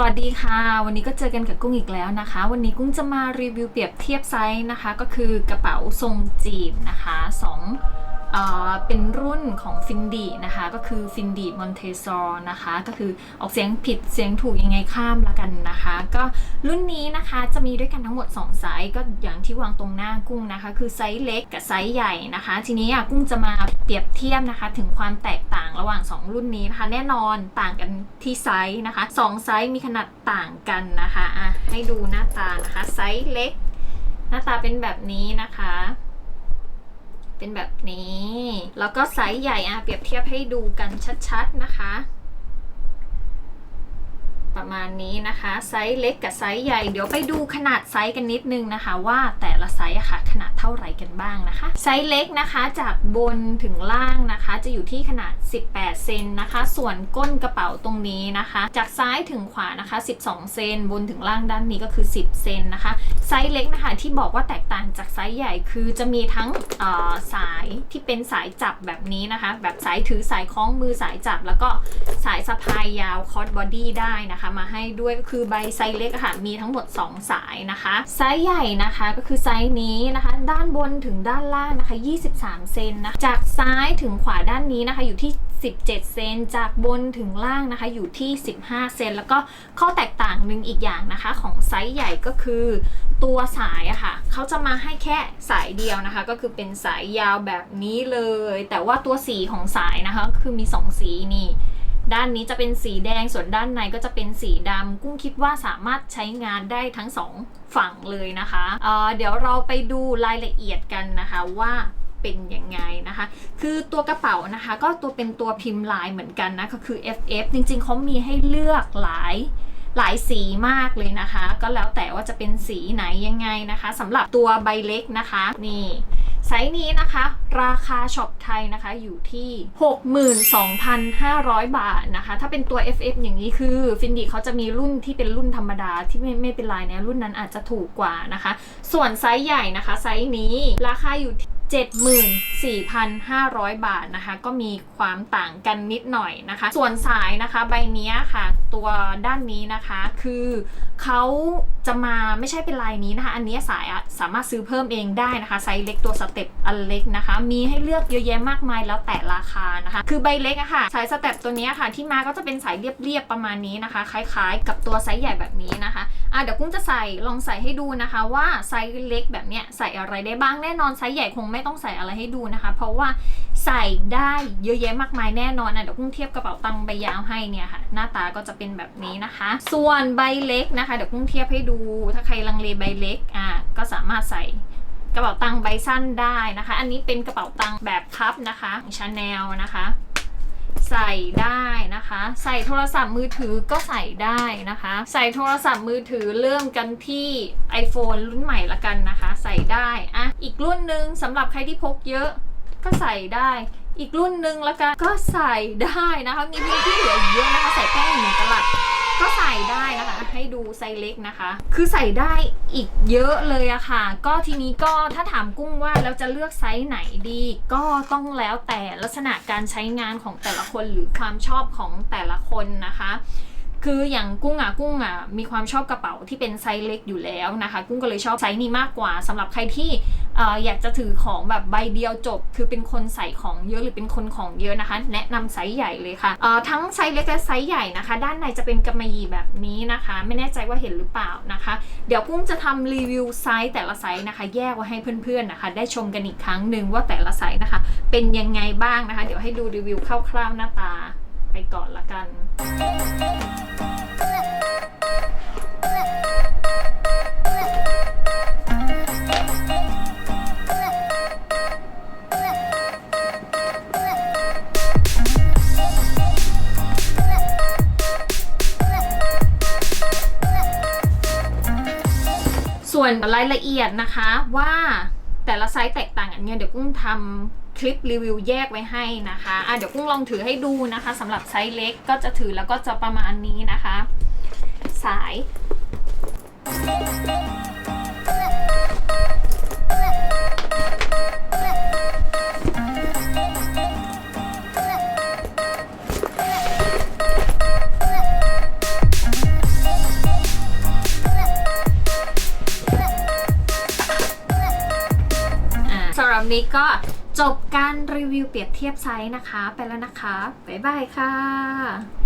สวัสดีค่ะ วันนี้ก็เจอกันกับกุ้งอีกแล้วนะคะ วันนี้กุ้งจะมารีวิวเปรียบเทียบไซส์นะคะ ก็คือกระเป๋าทรงจีบนะคะสอง เป็นรุ่นของฟินดีนะคะ ก็คือฟินดีมอนเทซอร์นะคะ ก็คือออกเสียงผิดเสียงถูกยังไงข้ามละกันนะคะ ก็รุ่นนี้นะคะจะมีด้วยกันทั้งหมด 2 ไซส์ก็อย่างที่วางตรงหน้ากุ้งนะคะ คือไซส์เล็กกับไซส์ใหญ่นะคะ ทีนี้อะกุ้งจะมาเปรียบเทียบนะคะ ถึงความแตกต่างระหว่าง 2 รุ่นนี้นะคะ แน่นอนต่างกันที่ไซส์นะคะสองไซส์มีขนาดต่างกันนะคะอะให้ดูหน้าตานะคะไซส์เล็ก หน้าตาเป็นแบบนี้นะคะ เป็นแบบนี้ แล้วก็ไซส์ใหญ่อะเปรียบเทียบให้ดูกันชัดๆนะคะ ประมาณนี้นะคะ ไซส์เล็กกับไซส์ใหญ่ เดี๋ยวไปดูขนาดไซส์กันนิดนึงนะคะ ว่าแต่ละไซส์ค่ะขนาดเท่าไหร่กันบ้างนะคะ ไซส์เล็กนะคะจากบนถึงล่างนะคะ จะอยู่ที่ขนาด 18 เซนนะคะ ส่วนก้นกระเป๋าตรงนี้นะคะ จากซ้ายถึงขวานะคะ 12 เซนบนถึงล่างด้านนี้ก็คือ 10 เซนนะคะ ไซส์เล็กนะคะที่บอกว่าแตกต่างจากไซส์ใหญ่คือจะมีทั้งสายที่เป็นสายจับแบบนี้นะคะ แบบสายถือสายคล้องมือสายจับ แล้วก็สายสะพายยาวคอร์ดบอดี้ได้นะคะ มาให้ด้วยก็คือใบไซส์เล็กะค่ะมีทั้งหมด 2 สายนะคะไซส์ใหญ่นะคะก็คือไซส์นี้นะคะ ด้านบนถึงด้านล่างนะคะ 23 เซนนะจากซ้ายถึงขวาด้านนี้นะคะอยู่ที่ 17 เซนจากบนถึงล่างนะคะอยู่ที่ 15 เซนแล้วก็ข้อแตกต่างหนึ่งอีกอย่างนะคะของไซส์ใหญ่ก็คือตัวสายอะค่ะเขาจะมาให้แค่สายเดียวนะคะ ก็คือเป็นสายยาวแบบนี้เลย แต่ว่าตัวสีของสายนะคะก็คือมี 2 สีนี่ด้านนี้จะเป็นสีแดงส่วนด้านในก็จะเป็นสีดำกุ้งคิดว่าสามารถใช้งานได้ทั้งสองฝั่งเลยนะคะเออเดี๋ยวเราไปดูรายละเอียดกันนะคะว่า เป็นยังไงนะคะ คือตัวกระเป๋านะคะ ก็ตัวเป็นตัวพิมพ์ลายเหมือนกันนะก็คือ FF จริงๆเขามีให้เลือกหลายหลายสีมากเลยนะคะ ก็แล้วแต่ว่าจะเป็นสีไหนยังไงนะคะสำหรับตัวใบเล็กนะคะนี่ไซส์นี้นะคะ ราคาช็อปไทยนะคะอยู่ที่ 62,500 บาทนะคะ ถ้าเป็นตัว FF อย่างนี้คือฟินดีเขาจะมีรุ่นที่เป็นรุ่นธรรมดาที่ไม่ไม่เป็นลายนี่ยรุ่นนั้นอาจจะถูกกว่านะคะ ส่วนไซส์ใหญ่นะคะ ไซส์นี้ราคาอยู่ที่ 74,500 บาทนะคะ ก็มีความต่างกันนิดหน่อยนะคะ ส่วนสายนะคะใบนี้ค่ะ ตัวด้านนี้นะคะคือเขาจะมาไม่ใช่เป็นลายนี้นะคะ อันนี้สายอะสามารถซื้อเพิ่มเองได้นะคะไซส์เล็กตัวสเต็ปอันเล็กนะคะ มีให้เลือกเยอะแยะมากมายแล้วแต่ราคานะคะ คือใบเล็กอะค่ะสายสเต็ปตัวเนี้ยค่ะ ที่มาก็จะเป็นสายเรียบๆประมาณนี้นะคะ คล้ายๆ กับตัวไซส์ใหญ่แบบนี้นะคะ เดี๋ยวกุ้งจะใส่ลองใส่ให้ดูนะคะว่าไซส์เล็กแบบเนี้ยใส่อะไรได้บ้างแน่นอนไซส์ใหญ่คงไม่ต้องใส่อะไรให้ดูนะคะ เพราะว่าใส่ได้เยอะแยะมากมายแน่นอนอะเดี๋ยวกุ้งเทียบกระเป๋าตังค์ใบยาวให้เนี่ยค่ะ หน้าตาก็จะเป็นแบบนี้นะคะ ส่วนใบเล็กนะคะเดี๋ยวกุ้งเทียบให้ดู ถ้าใครลังเลใบเล็กอะก็สามารถใส่กระเป๋าตังค์ใบสั้นได้นะคะ อันนี้เป็นกระเป๋าตังค์แบบพับนะคะของชาแนลนะคะ ใส่ได้นะคะ ใส่โทรศัพท์มือถือก็ใส่ได้นะคะ ใส่โทรศัพท์มือถือเริ่มกันที่ iPhone รุ่นใหม่ละกันนะคะ ใส่ได้อะอีกรุ่นหนึ่งสำหรับใครที่พกเยอะก็ใส่ได้อีกรุ่นหนึ่งละกันก็ใส่ได้นะคะ มีพื้นที่เหลือเยอะนะคะ ใส่แป้งหนึ่งกะลัด ก็ใส่ได้นะคะ ให้ดูไซส์เล็กนะคะ คือใส่ได้อีกเยอะเลยอะค่ะ ก็ทีนี้ก็ถ้าถามกุ้งว่าแล้วจะเลือกไซส์ไหนดี ก็ต้องแล้วแต่ลักษณะการใช้งานของแต่ละคนหรือความชอบของแต่ละคนนะคะ คืออย่างกุ้งอะกุ้งอะมีความชอบกระเป๋าที่เป็นไซส์เล็กอยู่แล้วนะคะ กุ้งก็เลยชอบไซส์นี้มากกว่าสำหรับใครที่ออยากจะถือของแบบใบเดียวจบ คือเป็นคนใส่ของเยอะหรือเป็นคนของเยอะนะคะ แนะนำไซส์ใหญ่เลยค่ะทั้งไซส์เล็กและไซส์ใหญ่นะคะ ด้านในจะเป็นกำมะหยี่แบบนี้นะคะ ไม่แน่ใจว่าเห็นหรือเปล่านะคะ เดี๋ยวกุ้งจะทำรีวิวไซส์แต่ละไซส์นะคะ แยกไว้ให้เพื่อนๆนะคะ ได้ชมกันอีกครั้งหนึ่งว่าแต่ละไซส์นะคะ เป็นยังไงบ้างนะคะ เดี๋ยวให้ดูรีวิวคร่าวๆหน้าตา ไปก่อนละกัน ส่วนรายละเอียดนะคะว่า แต่ละไซส์แตกต่างกันเนี่ยเดี๋ยวกุ้งทำคลิปรีวิวแยกไว้ให้นะคะอะเดี๋ยวกุ้งลองถือให้ดูนะคะสำหรับไซส์เล็กก็จะถือแล้วก็จะประมาณนี้นะคะ สาย รับนี้ก็จบการรีวิวเปรียบเทียบไซส์นะคะ ไปแล้วนะคะ บ๊ายบายค่ะ